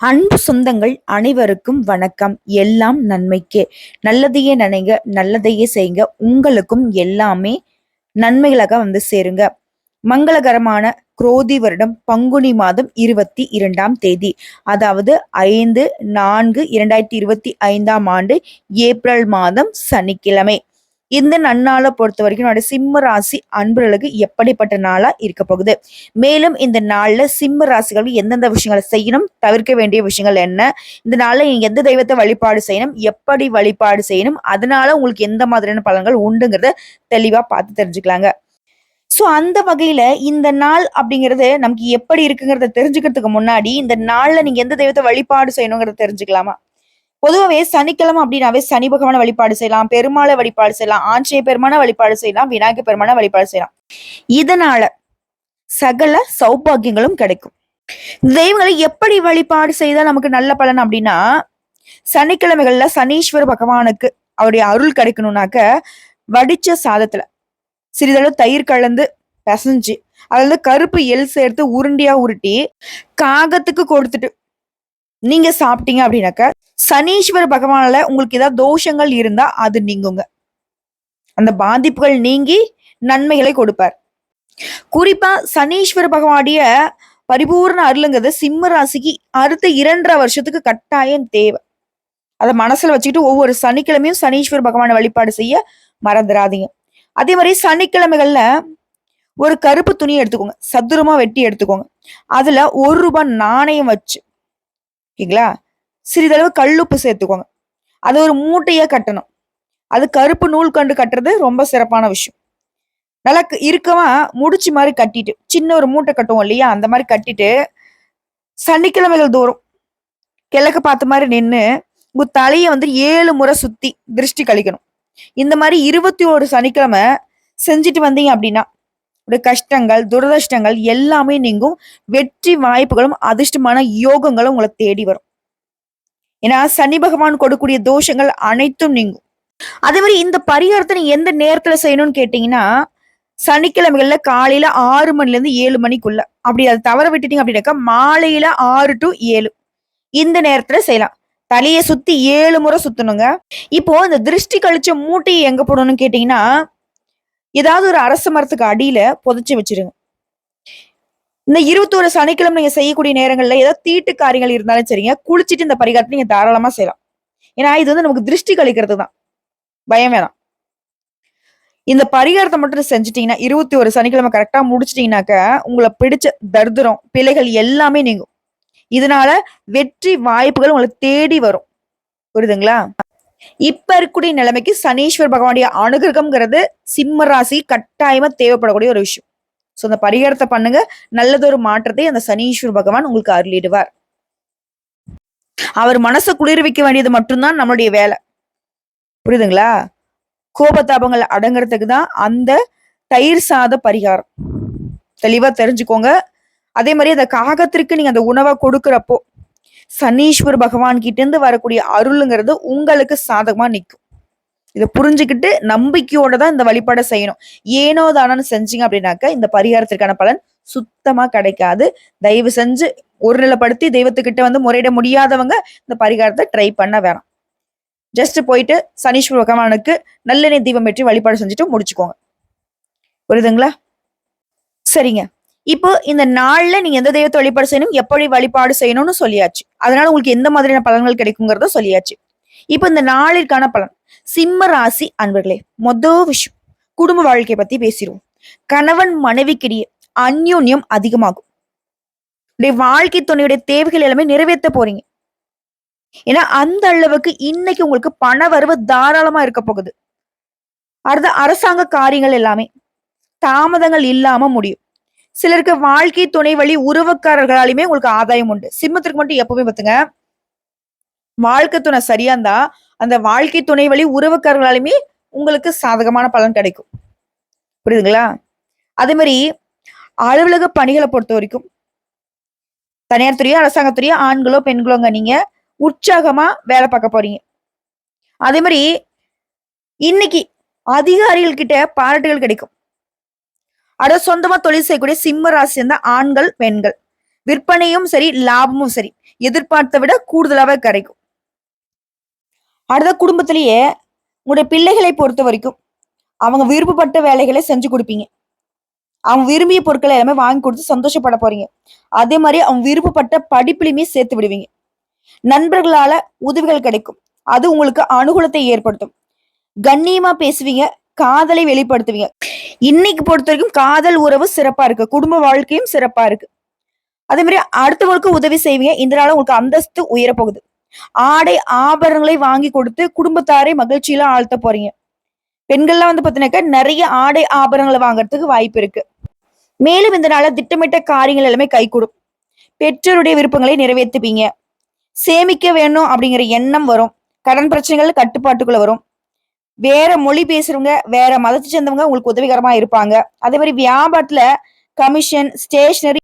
அன்பு சொந்தங்கள் அனைவருக்கும் வணக்கம். எல்லாம் நன்மைக்கே. நல்லதையே நினைங்க நல்லதையே செய்யுங்க. உங்களுக்கும் எல்லாமே நன்மைகளாக வந்து சேருங்க. மங்களகரமான குரோதி வருடம் பங்குனி மாதம் இருபத்தி இரண்டாம் தேதி. அதாவது ஐந்து நான்கு இரண்டாயிரத்தி இருபத்தி ஐந்தாம் ஆண்டு ஏப்ரல் மாதம் சனிக்கிழமை. இந்த நன்னாளை பொறுத்த வரைக்கும் என்னோட சிம்ம ராசி அன்பர்களுக்கு எப்படிப்பட்ட நாளா இருக்க போகுது? மேலும் இந்த நாள்ல சிம்ம ராசிகள் எந்தெந்த விஷயங்களை செய்யணும்? தவிர்க்க வேண்டிய விஷயங்கள் என்ன? இந்த நாள்ல நீங்க எந்த தெய்வத்தை வழிபாடு செய்யணும்? எப்படி வழிபாடு செய்யணும்? அதனால உங்களுக்கு எந்த மாதிரியான பலன்கள் உண்டுங்கிறத தெளிவா பார்த்து தெரிஞ்சுக்கலாங்க. ஸோ அந்த வகையில இந்த நாள் அப்படிங்கிறது நமக்கு எப்படி இருக்குங்கிறத தெரிஞ்சுக்கிறதுக்கு முன்னாடி இந்த நாள்ல நீங்க எந்த தெய்வத்தை வழிபாடு செய்யணுங்கிறத தெரிஞ்சுக்கலாமா? பொதுவாகவே சனிக்கிழமை அப்படின்னாவே சனி பகவான வழிபாடு செய்யலாம் பெருமாளை வழிபாடு செய்யலாம் ஆஞ்சநேய பெருமான வழிபாடு செய்யலாம் விநாயகர் பெருமான வழிபாடு செய்யலாம். இதனால சகல சௌபாகியங்களும் கிடைக்கும். தெய்வங்களை எப்படி வழிபாடு செய்தால் நமக்கு நல்ல பலன் அப்படின்னா சனிக்கிழமைகள்ல சனீஸ்வர பகவானுக்கு அவருடைய அருள் கிடைக்கணும்னாக்க வடிச்ச சாதத்துல சிறிதளவு தயிர் கலந்து பிசைஞ்சு அதுல கருப்பு எல் சேர்த்து உருண்டியா உருட்டி காகத்துக்கு கொடுத்துட்டு நீங்க சாப்பிட்டீங்க அப்படின்னாக்க சனீஸ்வர பகவானால உங்களுக்கு ஏதாவது தோஷங்கள் இருந்தா அது நீங்குங்க. அந்த பாதிப்புகள் நீங்கி நன்மைகளை கொடுப்பார். குறிப்பா சனீஸ்வர பகவானுடைய பரிபூர்ண அருளுங்கிறது சிம்ம ராசிக்கு அடுத்த இரண்டரை வருஷத்துக்கு கட்டாயம் தேவை. அதை மனசுல வச்சுக்கிட்டு ஒவ்வொரு சனிக்கிழமையும் சனீஸ்வர பகவானை வழிபாடு செய்ய மறந்துடாதீங்க அதே மாதிரி சனிக்கிழமைகள்ல ஒரு கருப்பு துணி எடுத்துக்கோங்க. சதுரமா வெட்டி எடுத்துக்கோங்க. அதுல ஒரு ரூபாய் நாணயம் வச்சு ஓகேங்களா? சிறிதளவு கல்லுப்பு சேர்த்துக்கோங்க. அது ஒரு மூட்டையாக கட்டணும். அது கருப்பு நூல் கண்டு கட்டுறது ரொம்ப சிறப்பான விஷயம். நல்லா இருக்கவா முடிச்சு மாதிரி கட்டிட்டு சின்ன ஒரு மூட்டை கட்டுவோம் இல்லையா? அந்த மாதிரி கட்டிட்டு சனிக்கிழமைகள் தோறும் கிழக்கு பார்த்த மாதிரி நின்று உங்க தலையை வந்து ஏழு முறை சுத்தி திருஷ்டி கழிக்கணும். இந்த மாதிரி இருபத்தி ஒரு சனிக்கிழமை செஞ்சுட்டு வந்தீங்க அப்படின்னா கஷ்டங்கள் துரதிருஷ்டங்கள் எல்லாமே நீங்கும். வெற்றி வாய்ப்புகளும் அதிர்ஷ்டமான யோகங்களும் உங்களை தேடி வரும். ஏன்னா சனி பகவான் கொடுக்கக்கூடிய தோஷங்கள் அனைத்தும் நீங்கும். அதே மாதிரி இந்த பரிகாரத்தை நீங்க எந்த நேரத்துல செய்யணும்னு கேட்டீங்கன்னா சனிக்கிழமைகள்ல காலையில ஆறு மணில இருந்து ஏழு மணிக்குள்ள. அப்படி அதை தவற விட்டுட்டீங்க அப்படின்னாக்கா மாலையில ஆறு டு ஏழு. இந்த நேரத்துல செய்யலாம். தலையை சுத்தி ஏழு முறை சுத்தணுங்க. இப்போ இந்த திருஷ்டி கழிச்ச மூட்டையை எங்க போடணும்னு கேட்டீங்கன்னா ஏதாவது ஒரு அரச மரத்துக்கு அடியில புதைச்சு வச்சிருங்க. இந்த இருபத்தோரு சனிக்கிழமை நீங்க செய்யக்கூடிய நேரங்கள்ல ஏதாவது தீட்டு காரியங்கள் இருந்தாலும் சரிங்க குளிச்சுட்டு இந்த பரிகாரத்தை நீங்க தாராளமா செய்யலாம். ஏன்னா இது வந்து நமக்கு திருஷ்டி கழிக்கிறது தான். பயம் வேணாம். இந்த பரிகாரத்தை மட்டும் செஞ்சுட்டீங்கன்னா இருபத்தி ஒரு சனிக்கிழமை கரெக்டா முடிச்சிட்டீங்கன்னாக்க உங்களை பிடிச்ச தர்தரம் பிழைகள் எல்லாமே நீங்கும். இதனால வெற்றி வாய்ப்புகள் உங்களை தேடி வரும். புரியுதுங்களா? இப்ப இருக்கக்கூடிய நிலைமைக்கு சனீஸ்வர் பகவானுடைய அனுகிரகம்ங்கிறது சிம்ம ராசி கட்டாயமா தேவைப்படக்கூடிய ஒரு விஷயம். ஸோ அந்த பரிகாரத்தை பண்ணுங்க. நல்லதொரு மாற்றத்தை அந்த சனீஸ்வர் பகவான் உங்களுக்கு அருளிடுவார். அவர் மனசை குளிர்விக்க வேண்டியது மட்டும்தான் நம்மளுடைய வேலை. புரியுதுங்களா? கோபத்தாபங்கள் அடங்குறதுக்கு தான் அந்த தயிர் சாத பரிகாரம். தெளிவா தெரிஞ்சுக்கோங்க. அதே மாதிரி அந்த காகத்திற்கு நீங்க அந்த உணவை கொடுக்குறப்போ சனீஸ்வர் பகவான் கிட்ட இருந்து வரக்கூடிய அருளுங்கிறது உங்களுக்கு சாதகமா நிற்கும் இதை புரிஞ்சுக்கிட்டு நம்பிக்கையோட தான் இந்த வழிபாடை செய்யணும். ஏனோ தானோன்னு செஞ்சீங்க அப்படின்னாக்க இந்த பரிகாரத்திற்கான பலன் சுத்தமா கிடைக்காது. தயவு செஞ்சு ஒரு நிலைப்படுத்தி தெய்வத்துக்கிட்ட வந்து முறையிட முடியாதவங்க இந்த பரிகாரத்தை ட்ரை பண்ண வேணாம். ஜஸ்ட் போயிட்டு சனீஸ்வர பகவானுக்கு நல்லெண்ணெய் தீபம் வெற்றி வழிபாடு செஞ்சுட்டு முடிச்சுக்கோங்க. புரியுதுங்களா? சரிங்க. இப்போ இந்த நாள்ல நீங்க எந்த தெய்வத்தை வழிபாடு செய்யணும் எப்படி வழிபாடு செய்யணும்னு சொல்லியாச்சு. அதனால உங்களுக்கு எந்த மாதிரியான பலன்கள் கிடைக்குங்கிறத சொல்லியாச்சு. இப்போ இந்த நாளிற்கான பலன் சிம்ம ராசி அன்பர்களே மொதல் விஷயம் குடும்ப வாழ்க்கையை பத்தி பேசிடுவோம். கணவன் மனைவிக்கிடையே அந்யோன்யம் அதிகமாகும். உடைய வாழ்க்கை துணையுடைய தேவைகள் எல்லாமே நிறைவேற்ற போறீங்க. ஏன்னா அந்த அளவுக்கு இன்னைக்கு உங்களுக்கு பண வரவு தாராளமா இருக்க போகுது. அடுத்த அரசாங்க காரியங்கள் எல்லாமே தாமதங்கள் இல்லாம முடியும். சிலருக்கு வாழ்க்கை துணை வழி உறவுக்காரர்களாலுமே உங்களுக்கு ஆதாயம் உண்டு. சிம்மத்திற்கு மட்டும் எப்பவுமே பார்த்துங்க. வாழ்க்கை துணை சரியா இருந்தா அந்த வாழ்க்கை துணை வழி உறவுக்காரர்களாலுமே உங்களுக்கு சாதகமான பலன் கிடைக்கும். புரியுதுங்களா? அதே மாதிரி அலுவலக பணிகளை பொறுத்த வரைக்கும் தனியார் துறையோ அரசாங்கத்துறையோ ஆண்களோ பெண்களோங்க நீங்க உற்சாகமா வேலை பார்க்க போறீங்க. அதே மாதிரி இன்னைக்கு அதிகாரிகள் கிட்ட பாராட்டுகள் கிடைக்கும். அட சொந்தமா தொழில் செய்யக்கூடிய சிம்ம ராசி சேர்ந்த ஆண்கள் பெண்கள். விற்பனையும் சரி லாபமும் சரி. எதிர்பார்த்த விட கூடுதலாவே கிடைக்கும். அடுத்த குடும்பத்திலேயே உங்களுடைய பிள்ளைகளை பொறுத்த வரைக்கும் அவங்க விருப்பப்பட்ட வேலைகளை செஞ்சு கொடுப்பீங்க. அவங்க விரும்பிய பொருட்களை எல்லாமே வாங்கி கொடுத்து சந்தோஷப்பட போறீங்க. அதே மாதிரி அவங்க விருப்பப்பட்ட படிப்புலையுமே சேர்த்து விடுவீங்க. நண்பர்களால உதவிகள் கிடைக்கும். அது உங்களுக்கு அனுகூலத்தை ஏற்படுத்தும். கண்ணியமா பேசுவீங்க. காதலை வெளிப்படுத்துவீங்க. இன்னைக்கு பொறுத்த வரைக்கும் காதல் உறவு சிறப்பா இருக்கு. குடும்ப வாழ்க்கையும் சிறப்பா இருக்கு. அதே மாதிரி அடுத்தவங்களுக்கு உதவி செய்வீங்க. இந்த நாள் உங்களுக்கு அந்தஸ்து உயரப்போகுது. ஆடை ஆபரணங்களை வாங்கி கொடுத்து குடும்பத்தாரை மகிழ்ச்சியில ஆழ்த்த போறீங்க. பெண்கள்லாம் வந்து பார்த்தீங்கன்னாக்கா நிறைய ஆடை ஆபரணங்களை வாங்குறதுக்கு வாய்ப்பு இருக்கு. மேலும் இந்த நாள திட்டமிட்ட காரியங்கள் எல்லாமே கைகூடும். பெற்றோருடைய விருப்பங்களை நிறைவேற்றுப்பீங்க சேமிக்க வேணும் அப்படிங்கிற எண்ணம் வரும். கடன் பிரச்சனைகள் கட்டுப்பாட்டுக்குள்ள வரும். வேற மொழி பேசுறவங்க வேற மதத்தை சேர்ந்தவங்க உங்களுக்கு உதவிகரமா இருப்பாங்க. அதே மாதிரி வியாபாரத்துல கமிஷன் ஸ்டேஷனரி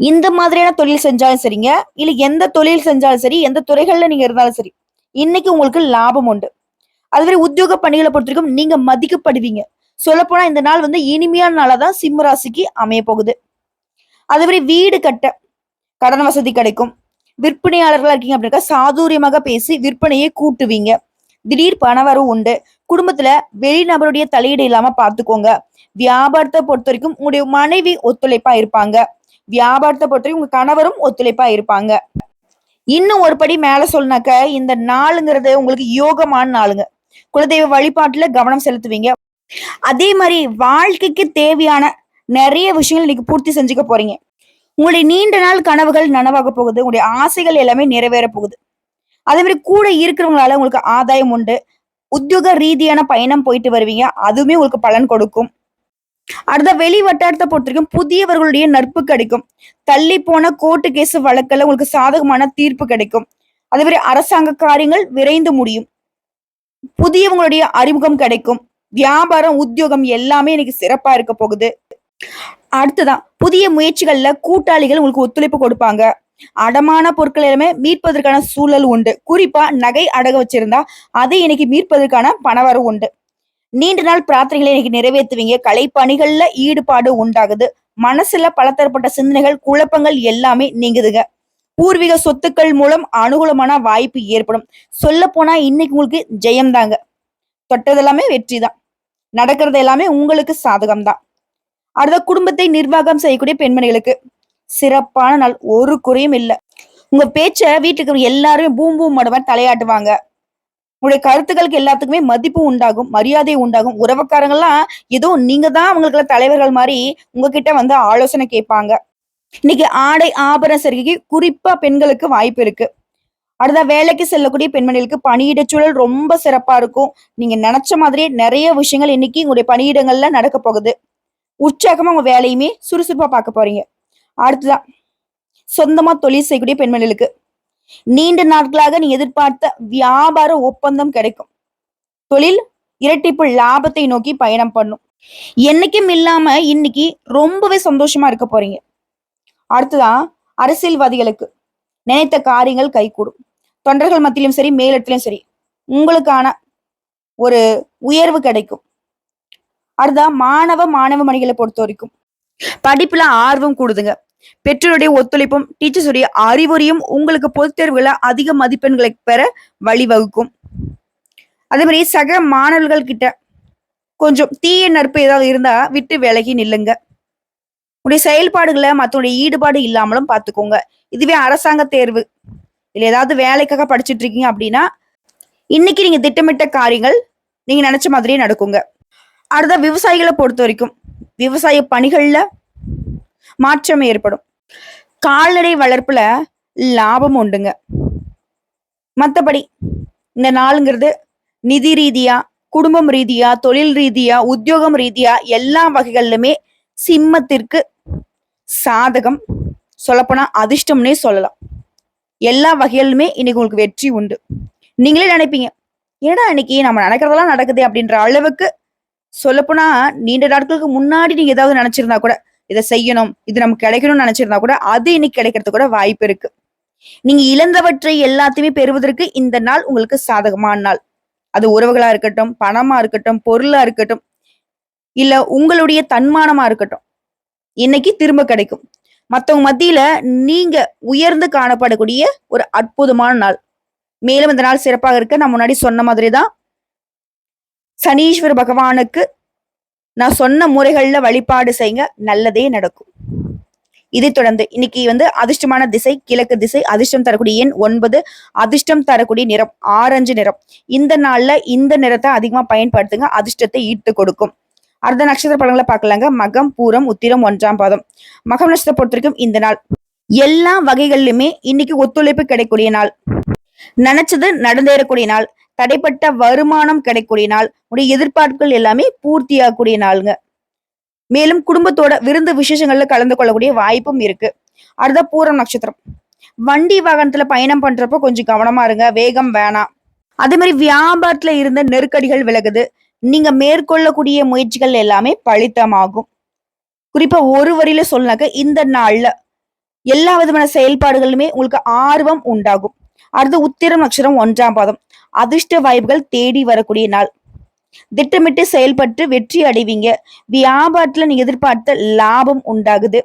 இந்த மாதிரியான தொழில் செஞ்சாலும் சரிங்க. இல்ல எந்த தொழில் செஞ்சாலும் சரி எந்த துறைகள்ல நீங்க இருந்தாலும் சரி இன்னைக்கு உங்களுக்கு லாபம் உண்டு. அது மாதிரி உத்தியோக பணிகளை பொறுத்த வரைக்கும் நீங்க மதிக்கப்படுவீங்க. சொல்லப்போனா இந்த நாள் வந்து இனிமையான நாளாதான் சிம்ம ராசிக்கு அமைய போகுது. அதே மாதிரி வீடு கட்ட கடன் வசதி கிடைக்கும். விற்பனையாளர்களா இருக்கீங்க அப்படின்னா சாதுரியமாக பேசி விற்பனையை கூட்டுவீங்க. திடீர் பணவரவு உண்டு. குடும்பத்துல வெளிநபருடைய தலையீடு இல்லாம பாத்துக்கோங்க. வியாபாரத்தை பொறுத்த வரைக்கும் உங்களுடைய மனைவி ஒத்துழைப்பா இருப்பாங்க. வியாபாரத்தை பொறுத்த வரைக்கும் உங்க கணவரும் ஒத்துழைப்பா இருப்பாங்க. இன்னும் ஒரு படி மேல சொல்லினாக்க இந்த நாளுங்கிறது உங்களுக்கு யோகமான நாளுங்க. குலதெய்வ வழிபாட்டுல கவனம் செலுத்துவீங்க. அதே மாதிரி வாழ்க்கைக்கு தேவையான நிறைய விஷயங்கள் இன்னைக்கு பூர்த்தி செஞ்சுக்க போறீங்க. உங்களுடைய நீண்ட நாள் கனவுகள் நனவாக போகுது. உங்களுடைய ஆசைகள் எல்லாமே நிறைவேற போகுது. அதே மாதிரி கூட இருக்கிறவங்களால உங்களுக்கு ஆதாயம் உண்டு. உத்தியோக ரீதியான பயணம் போயிட்டு வருவீங்க. அதுவுமே உங்களுக்கு பலன் கொடுக்கும். அடுத்த வெளி வட்டாரத்தை பொறுத்த வரைக்கும் புதியவர்களுடைய நட்பு கிடைக்கும். தள்ளி போன கோர்ட்டு கேஸ் வழக்கில் உங்களுக்கு சாதகமான தீர்ப்பு கிடைக்கும். அதே மாதிரி அரசாங்க காரியங்கள் விரைந்து முடியும். புதியவங்களுடைய அறிமுகம் கிடைக்கும். வியாபாரம் உத்தியோகம் எல்லாமே இன்னைக்கு சிறப்பா இருக்க போகுது. அடுத்ததான் புதிய முயற்சிகள்ல கூட்டாளிகள் உங்களுக்கு ஒத்துழைப்பு கொடுப்பாங்க. அடமான பொருட்கள் எல்லாமே மீட்பதற்கான சூழல் உண்டு. குறிப்பா நகை அடக வச்சிருந்தா அதை இன்னைக்கு மீட்பதற்கான பணவரவு உண்டு. நீண்ட நாள் பிரார்த்தனைகளை இன்னைக்கு நிறைவேற்றுவீங்க. கலைப்பணிகள்ல ஈடுபாடு உண்டாகுது. மனசுல பலதரப்பட்ட சிந்தனைகள் குழப்பங்கள் எல்லாமே நீங்குதுங்க. பூர்வீக சொத்துக்கள் மூலம் அனுகூலமான வாய்ப்பு ஏற்படும். சொல்ல போனா இன்னைக்கு உங்களுக்கு ஜெயம்தாங்க. தொட்டதெல்லாமே வெற்றி தான் நடக்கிறது எல்லாமே உங்களுக்கு சாதகம் தான் அடுத்த குடும்பத்தை நிர்வாகம் செய்யக்கூடிய பெண்மணிகளுக்கு சிறப்பான நாள். ஒரு குறையும் இல்லை. உங்க பேச்ச வீட்டுக்கு எல்லாரும் பூம் பூம் மடவர் தலையாட்டுவாங்க. உங்களுடைய கருத்துக்களுக்கு எல்லாத்துக்குமே மதிப்பு உண்டாகும் மரியாதை உண்டாகும். உறவுக்காரங்கெல்லாம் ஏதோ நீங்க தான் அவங்களுக்கு தலைவர்கள் மாதிரி உங்ககிட்ட வந்து ஆலோசனை கேட்பாங்க. இன்னைக்கு ஆடை ஆபரண சரிக்கு குறிப்பா பெண்களுக்கு வாய்ப்பு இருக்கு. அடுத்த வேலைக்கு செல்லக்கூடிய பெண்மணிகளுக்கு பணியிட சூழல் ரொம்ப சிறப்பா இருக்கும். நீங்க நினைச்ச மாதிரியே நிறைய விஷயங்கள் இன்னைக்கு உங்களுடைய பணியிடங்கள்ல நடக்க போகுது. உற்சாகமா உங்க வேலையுமே சுறுசுறுப்பா பார்க்க போறீங்க. அடுத்ததான். சொந்தமா தொழில் செய்யக்கூடிய பெண்மணிகளுக்கு. நீண்ட நாட்களாக நீ எதிர்பார்த்த வியாபார ஒப்பந்தம் கிடைக்கும். தொழில் இரட்டிப்பு லாபத்தை நோக்கி பயணம் பண்ணும். என்னைக்கும் இல்லாம இன்னைக்கு ரொம்பவே சந்தோஷமா இருக்க போறீங்க. அடுத்ததான் அரசியல்வாதிகளுக்கு. நினைத்த காரியங்கள் கைகூடும். தொண்டர்கள் மத்தியிலும் சரி மேலிடத்திலும் சரி உங்களுக்கான ஒரு உயர்வு கிடைக்கும். அடுத்தா மாணவ மாணவ மணிகளை பொறுத்த வரைக்கும். படிப்புல ஆர்வம் கூடுதுங்க. பெற்றோருடைய ஒத்துழைப்பும் டீச்சர்ஸுடைய அறிவுரையும் உங்களுக்கு பொதுத் தேர்வுகளை அதிக மதிப்பெண்களை பெற வழிவகுக்கும். அதே மாதிரி சக மாணவர்கள் கிட்ட கொஞ்சம் தீய நட்பு ஏதாவது இருந்தா விட்டு விலகி நில்லுங்க. உடைய செயல்பாடுகளை மத்தவங்களுடைய ஈடுபாடு இல்லாமலும் பார்த்துக்கோங்க இதுவே அரசாங்க தேர்வு. இல்லை ஏதாவது வேலைக்காக படிச்சுட்டு இருக்கீங்க அப்படின்னா இன்னைக்கு நீங்க திட்டமிட்ட காரியங்கள் நீங்க நினைச்ச மாதிரியே நடக்குங்க. அடுத்த விவசாயிகளை பொறுத்த வரைக்கும் விவசாய பணிகள்ல மாற்றம் ஏற்படும். கால்நடை வளர்ப்புல லாபம் உண்டுங்க. மற்றபடி இந்த நாளுங்கிறது நிதி ரீதியா குடும்பம் ரீதியா தொழில் ரீதியா உத்தியோகம் ரீதியா எல்லா வகைகளிலுமே சிம்மத்திற்கு சாதகம். சொல்லப்போனா அதிர்ஷ்டம்னே சொல்லலாம். எல்லா வகையிலுமே இன்னைக்கு உங்களுக்கு வெற்றி உண்டு. நீங்களே நினைப்பீங்க ஏடா இன்னைக்கு நம்ம நினைக்கிறதெல்லாம் நடக்குது அப்படின்ற அளவுக்கு சொல்லப்போனா நீண்ட நாட்களுக்கு முன்னாடி நீங்க ஏதாவது நினைச்சிருந்தா கூட இதை செய்யணும் இது நமக்கு கிடைக்கணும்னு நினைச்சிருந்தா கூட அது இன்னைக்கு கிடைக்கிறது கூட வாய்ப்பு இருக்கு. நீங்க இழந்தவற்றை எல்லாத்தையுமே பெறுவதற்கு இந்த நாள் உங்களுக்கு சாதகமான நாள். அது உறவுகளா இருக்கட்டும் பணமா இருக்கட்டும் பொருளா இருக்கட்டும் இல்ல உங்களுடைய தன்மானமா இருக்கட்டும் இன்னைக்கு திரும்ப கிடைக்கும். மத்தவங்க மத்தியில நீங்க உயர்ந்து காணப்படக்கூடிய ஒரு அற்புதமான நாள். மேலும் இந்த நாள் சிறப்பாக இருக்க நான் முன்னாடி சொன்ன மாதிரி தான் சனீஸ்வர பகவானுக்கு நான் சொன்ன முறைகள்ல வழிபாடு செய்யுங்க நல்லதே நடக்கும். இதை தொடர்ந்து இன்னைக்கு வந்து அதிர்ஷ்டமான திசை கிழக்கு திசை அதிர்ஷ்டம் தரக்கூடிய எண் ஒன்பது அதிர்ஷ்டம் தரக்கூடிய நிறம் ஆரஞ்சு நிறம். இந்த நாள்ல இந்த நிறத்தை அதிகமா பயன்படுத்துங்க அதிர்ஷ்டத்தை ஈட்டு கொடுக்கும். அர்த்த நட்சத்திர பலன்களை பார்க்கலாங்க. மகம் பூரம் உத்திரம் ஒன்றாம் பாதம். மகம் நட்சத்திரம் பொறுத்த வரைக்கும் இந்த நாள். எல்லா வகைகளிலுமே இன்னைக்கு ஒத்துழைப்பு கிடைக்கக்கூடிய நாள். நினைச்சது நடந்தேறக்கூடிய நாள் தடைப்பட்ட வருமானம் கிடைக்கக்கூடிய நாள் உடைய எதிர்பார்ப்புகள் எல்லாமே பூர்த்தியாகக்கூடிய நாளுங்க. மேலும் குடும்பத்தோட விருந்து விசேஷங்கள்ல கலந்து கொள்ளக்கூடிய வாய்ப்பும் இருக்கு. அடுத்த பூரம் நட்சத்திரம். வண்டி வாகனத்துல பயணம் பண்றப்போ கொஞ்சம் கவனமா இருங்க வேகம் வேணாம். அதே மாதிரி வியாபாரத்துல இருந்த நெருக்கடிகள் விலகுது. நீங்க மேற்கொள்ளக்கூடிய முயற்சிகள் எல்லாமே பழித்தமாகும் குறிப்பா ஒரு வரியில சொல்லாக்க இந்த நாள்ல எல்லா விதமான செயல்பாடுகளுமே உங்களுக்கு ஆர்வம் உண்டாகும். அடுத்து உத்திரம் நட்சத்திரம் ஒன்றாம் பாதம். அதிர்ஷ்ட வாய்ப்புகள் தேடி வரக்கூடிய நாள். திட்டமிட்டு செயல்பட்டு வெற்றி அடைவீங்க. வியாபாரத்துல நீங்க எதிர்பார்த்த லாபம் உண்டாகுது.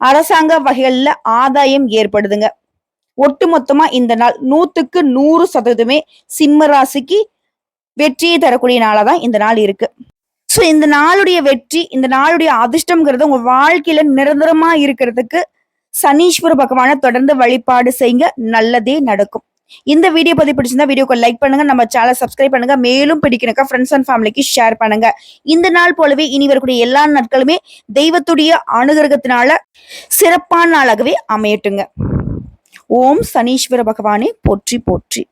அரசாங்க வகைகள்ல ஆதாயம் ஏற்படுதுங்க. ஒட்டுமொத்தமா இந்த நாள் நூத்துக்கு நூறு சதவீதமே சிம்ம ராசிக்கு வெற்றியை தரக்கூடிய நாளா தான் இந்த நாள் இருக்கு. சோ இந்த நாளுடைய வெற்றி இந்த நாளுடைய அதிர்ஷ்டம்ங்கிறது உங்க வாழ்க்கையில நிரந்தரமா இருக்கிறதுக்கு சனீஸ்வர பகவானை தொடர்ந்து வழிபாடு செய்யுங்க. நல்லதே நடக்கும். இந்த வீடியோ பதிவு பிடிச்சிருந்தா வீடியோக்கு லைக் பண்ணுங்க. நம்ம சேனல் சப்ஸ்கிரைப் பண்ணுங்க. மேலும் பிடிக்கணுக்கா ஃப்ரெண்ட்ஸ் அண்ட் ஃபேமிலிக்கு ஷேர் பண்ணுங்க. இந்த நாள் போலவே இனி வரக்கூடிய எல்லா நாட்களுமே தெய்வத்துடைய அனுகிரகத்தினால சிறப்பான நாளாகவே அமையட்டுங்க. ஓம் சனீஸ்வர பகவானே போற்றி போற்றி.